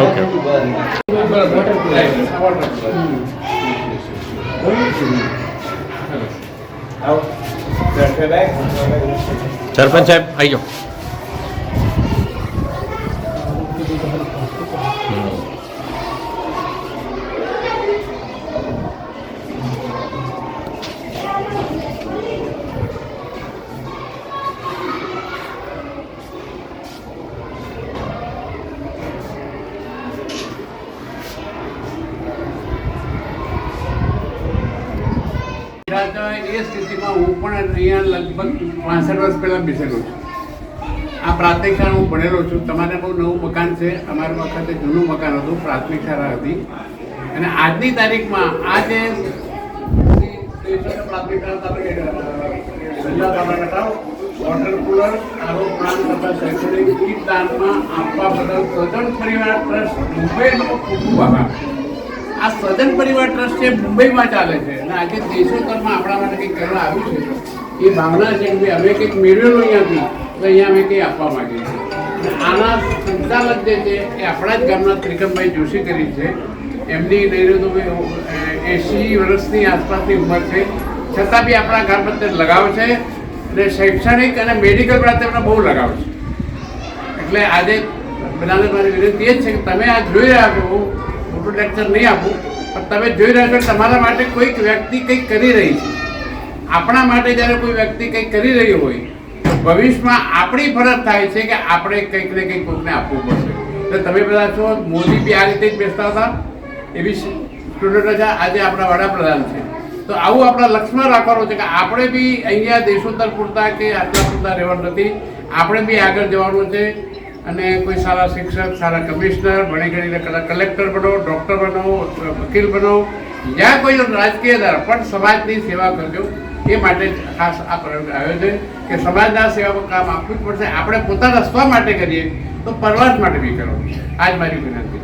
Okay સરપંચ સાહેબ આવી જાઓ. એ સ્થિતિમાં હું પણ અહીંયા લગભગ પાંસઠ વર્ષ પહેલાં બેસેલો છું. આ પ્રાથમિક શાળા હું ભણેલો છું. તમારે બહુ નવું મકાન છે. અમારા વખતે જૂનું મકાન હતું, પ્રાથમિક શાળા હતી. અને આજની તારીખમાં આ જે પ્રાથમિક શાળા વોટર કુલર, આરો પ્લાન્ટ તથા શૈક્ષણિક આપવા બદલ સજન પરિવાર ટ્રસ્ટ મુંબઈનો ખૂબ ખૂબ આભાર. આ સદન પરિવાર ટ્રસ્ટ છે, મુંબઈમાં ચાલે છે. અને આજે દેશોત્તરમાં આપણા માટે કંઈક કરવા આવ્યું છે. એ ભાવના છે કે અમે કંઈક મેળવેલું અહીંયાથી, તો અહીંયા અમે કંઈ આપવા માંગીએ છીએ. આના સંચાલક જે છે, એ આપણા જ ગામના ત્રિકમભાઈ જોશી કરી છે. એમની લઈને તો એંશી વર્ષની આસપાસની ઉંમર છે. છતાં બી આપણા ગામ પ્રત્યે લગાવ છે અને શૈક્ષણિક અને મેડિકલ પ્રત્યે એમને બહુ લગાવ છે. એટલે આજે બધાને મારી વિનંતી એ જ છે કે તમે આ જોઈ રહ્યા છો મોટું લેક્ચર નહીં આપું, પણ તમે જોઈ રહ્યા છો તમારા માટે કોઈક વ્યક્તિ કંઈક કરી રહી છે. આપણા માટે જ્યારે કોઈ વ્યક્તિ કંઈક કરી રહ્યો હોય, તો ભવિષ્યમાં આપણી ફરજ થાય છે કે આપણે કંઈક ને કંઈક કોઈકને આપવું પડશે. એટલે તમે બધા છો, મોદી બી આ રીતે જ બેસતા હતા. એવી સ્ટુડન્ટો છે આજે આપણા વડાપ્રધાન છે. તો આવું આપણા લક્ષ્યમાં રાખવાનું છે કે આપણે બી અહીંયા દેશોત્તર પૂરતા કે આટલા પૂરતા રહેવાનું નથી. આપણે બી આગળ જવાનું છે. અને કોઈ સારા શિક્ષક, સારા કમિશનર, ભણી ગણીને કદાચ કલેક્ટર બનો, ડૉક્ટર બનો વકીલ બનો, જ્યાં કોઈ રાજકીય દર પણ સમાજની સેવા કરજો. એ માટે ખાસ આ પ્રયોગ આવ્યો છે કે સમાજના સેવામાં કામ આપવું જ પડશે. આપણે પોતાના સ્વ માટે કરીએ તો પરવાસ માટે બી કરો આજ મારી વિનંતી